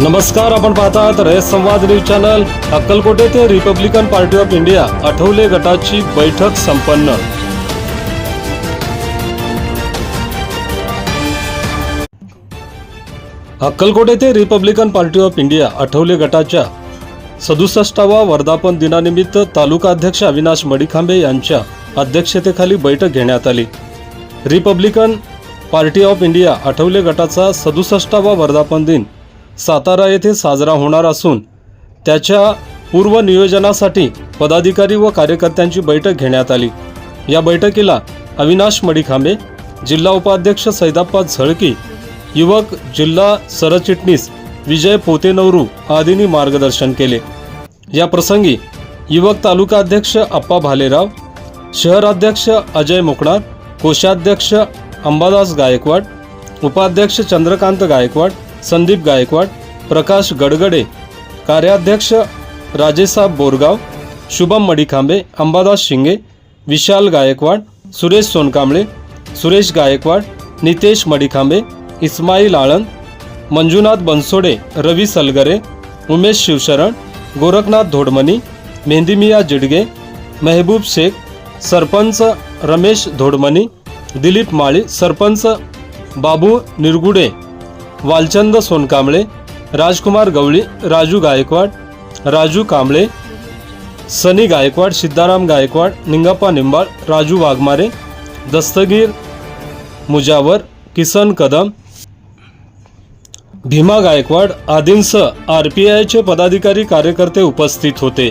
नमस्कार आपण पाहतात रयत संवाद न्यूज चॅनल. अक्कलकोट येथे Republican Party of India Athawale गटाची बैठक संपन्न. अक्कलकोट येथे Republican Party of India Athawale गटाच्या सदुसष्टावा वर्धापन दिनानिमित्त तालुका अध्यक्ष अविनाश मडिखांबे यांच्या अध्यक्षतेखाली बैठक घेण्यात आली. Republican Party of India Athawale गटाचा सदुसष्टावा वर्धापन दिन सातारा येथे साजरा होणार असून त्याच्या पूर्व नियोजनासाठी पदाधिकारी व कार्यकर्त्यांची बैठक घेण्यात आली. या बैठकीला अविनाश मडिखांबे जिल्हा उपाध्यक्ष सैदाप्पा झळकी युवक जिल्हा सरचिटणीस विजय पोतेनवरू आदींनी मार्गदर्शन केले. या प्रसंगी युवक तालुका अध्यक्ष अप्पा भालेराव शहराध्यक्ष अजय मुकणार कोषाध्यक्ष अंबादास गायकवाड उपाध्यक्ष चंद्रकांत गायकवाड संदीप गायकवाड प्रकाश गडगडे कार्याध्यक्ष राजेसाब बोरगाव शुभम मडिखांबे अंबादास शिंगे विशाल गायकवाड सुरेश सोनकांबळे सुरेश गायकवाड नितेश मडिखांबे इस्माईल आळंद मंजुनाथ बनसोडे रवी सलगरे उमेश शिवशरण गोरखनाथ धोडमनी मेहंदीमिया जिडगे मेहबूब शेख सरपंच रमेश धोडमनी दिलीप माळी सरपंच बाबू निरगुडे वालचंद सोनकांबळे राजकुमार गवळी राजू गायकवाड राजू कांबळे सनी गायकवाड सिद्धाराम गायकवाड निंगप्पा निंबाळ राजू वाघमारे दस्तगीर मुजावर किसन कदम भीमा गायकवाड आदींसह आर पी आयचे पदाधिकारी कार्यकर्ते उपस्थित होते.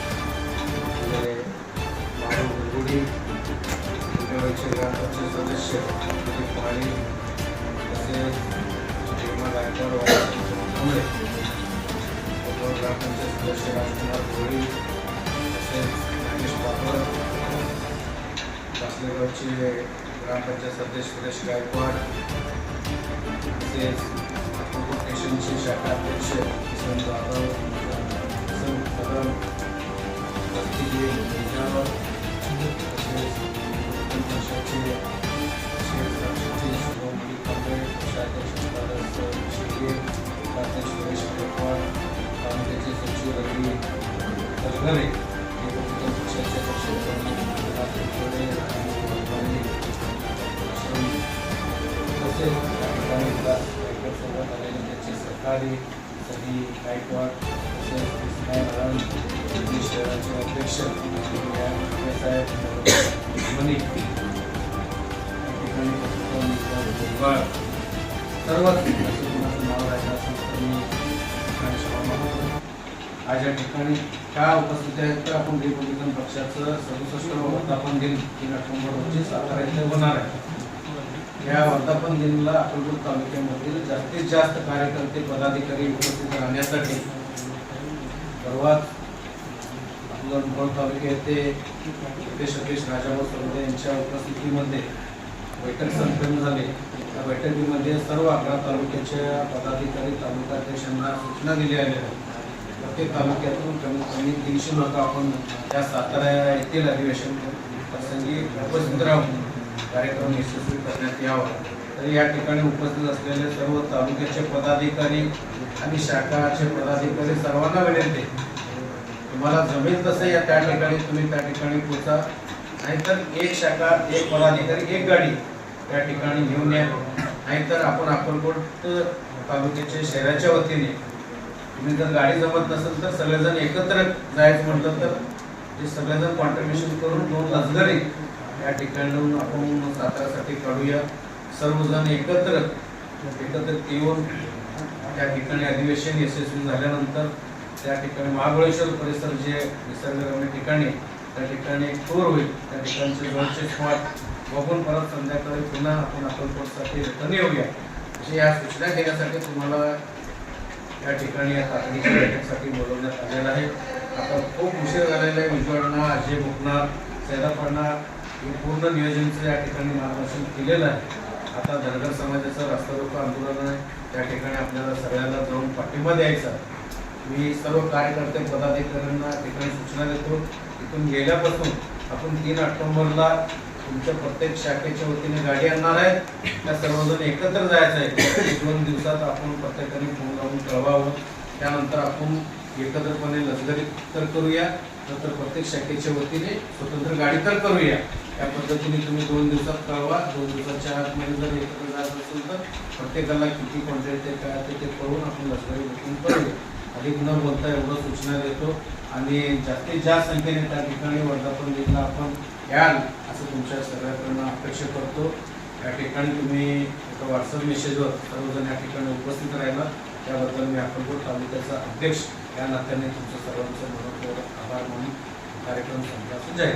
उद्योग ग्रामपंचायत सदस्य राजकुमार भोळी तसेच नागेश पापड कासलेगावचे ग्रामपंचायत सदस्य सुरेश गायकवाड तसेच अक्कलकोट स्टेशनचे शाखाध्यक्ष किसन जाधव किसन कदम दस्तिगीर मुजावर तसेच उत्तर पक्षाचे सरकारी राष्ट्रपती शुभम मुलीकांबे गायकवाड पक्षाचे अध्यक्ष तसेच आलेले गायकवाड तसेच दिल्ली शहराचे अध्यक्ष साहेब असं कोणाचं नाव तर मी आज या ठिकाणी का उपस्थित आहेत तर आपण रिपब्लिकन पक्षाचं सदुसष्ट वर्धापन दिन तीन ऑक्टोबर रोजी सातारा येथे होणार आहे या वर्धापन दिनला अक्कलकोट तालुक्यामधील जास्तीत जास्त कार्यकर्ते पदाधिकारी उपस्थित राहण्यासाठी सर्वात आपलं मोहोळ येथे येथे सतीश राजाभाऊ सरदे यांच्या उपस्थितीमध्ये बैठक संपन्न झाली त्या बैठकीमध्ये सर्व अकरा तालुक्याच्या पदाधिकारी तालुकाध्यक्षांना सूचना दिल्या आल्या आहेत. प्रत्येक तालुक्यातून कमीत कमी तीनशे लोक आपण त्या सातारा येथील अधिवेशन प्रसंगी उपस्थित राहून कार्यक्रम यशस्वी करण्यात यावा. तर या ठिकाणी उपस्थित असलेले सर्व तालुक्याचे पदाधिकारी आणि शाखाचे पदाधिकारी सर्वांना विनंती तुम्हाला जमेल तसं या त्या ठिकाणी तुम्ही त्या ठिकाणी पोचा. नाहीतर एक शाखा एक पदाधिकारी एक गाडी त्या ठिकाणी घेऊन या. नाहीतर आपण अक्कलकोट तालुक्याचे शहराच्या वतीने तुम्ही जर गाडी जमत नसेल तर सगळेजण एकत्र जायचं म्हटलं तर ते सगळेजण कॉन्ट्रीब्युशन करून दोन लष्करी या ठिकाणी आपण साताऱ्यासाठी काढूया. सर्वजण एकत्र एकत्रित येऊन त्या ठिकाणी अधिवेशन यशस्वी झाल्यानंतर त्या ठिकाणी महाबळेश्वर परिसर जे निसर्गरम्य ठिकाणी त्या ठिकाणी एक टूर होईल. त्या ठिकाणचे जवळचे स्पॉट बघून परत संध्याकाळी पुन्हा आपण अकोलकोटसाठी रिटर्न येऊया. अशी या सूचना देण्यासाठी तुम्हाला या ठिकाणी या तातडीच्या बैठकीसाठी बोलवण्यात आलेलं आहे. आता खूप उशीर झालेला आहे. विजवाडणा अजय मुकणार सैरापाडणा हे पूर्ण नियोजनचं या ठिकाणी मार्गदर्शन केलेलं आहे. आता धनगर समाजाचं रास्ता रोको आंदोलन आहे. त्या ठिकाणी आपल्याला सगळ्यांना जाऊन पाठिंबा द्यायचा मी सर्व कार्यकर्ते पदाधिकाऱ्यांना ठिकाणी सूचना देतो. इथून गेल्यापासून आपण तीन ऑक्टोंबरला तुमच्या प्रत्येक शाखेच्या वतीने गाडी आणणार आहे त्या सर्वजण एकत्र जायचं आहे. एक दोन दिवसात आपण प्रत्येकाने फोन लावून कळवावं. त्यानंतर आपण एकत्रपणे लष्करी तर करूया. नंतर प्रत्येक शाखेच्या वतीने स्वतंत्र गाडी तर करूया. या पद्धतीने तुम्ही दोन दिवसात कळवा. दोन दिवसाच्या आतमध्ये जर एकत्र जायचं असेल तर प्रत्येकाला किती क्वांटिटी ते काय ते ते कळून आपण लष्करी बुकिंग करूया. अधिक न बोलता एवढं सूचना देतो. आणि जास्तीत जास्त संख्येने त्या ठिकाणी वर्धापन दिनला आपण याल असं तुमच्या सगळ्याकडनं अपेक्षा करतो. या ठिकाणी तुम्ही एका व्हॉट्सअप मेसेजवर सर्वजण या ठिकाणी उपस्थित राहिला. त्याबद्दल मी अक्कलकोट तालुक्याचा अध्यक्ष या नात्याने तुमचं सर्वांचं मनपूर्वक आभार मानून कार्यक्रम संपला. जाहीर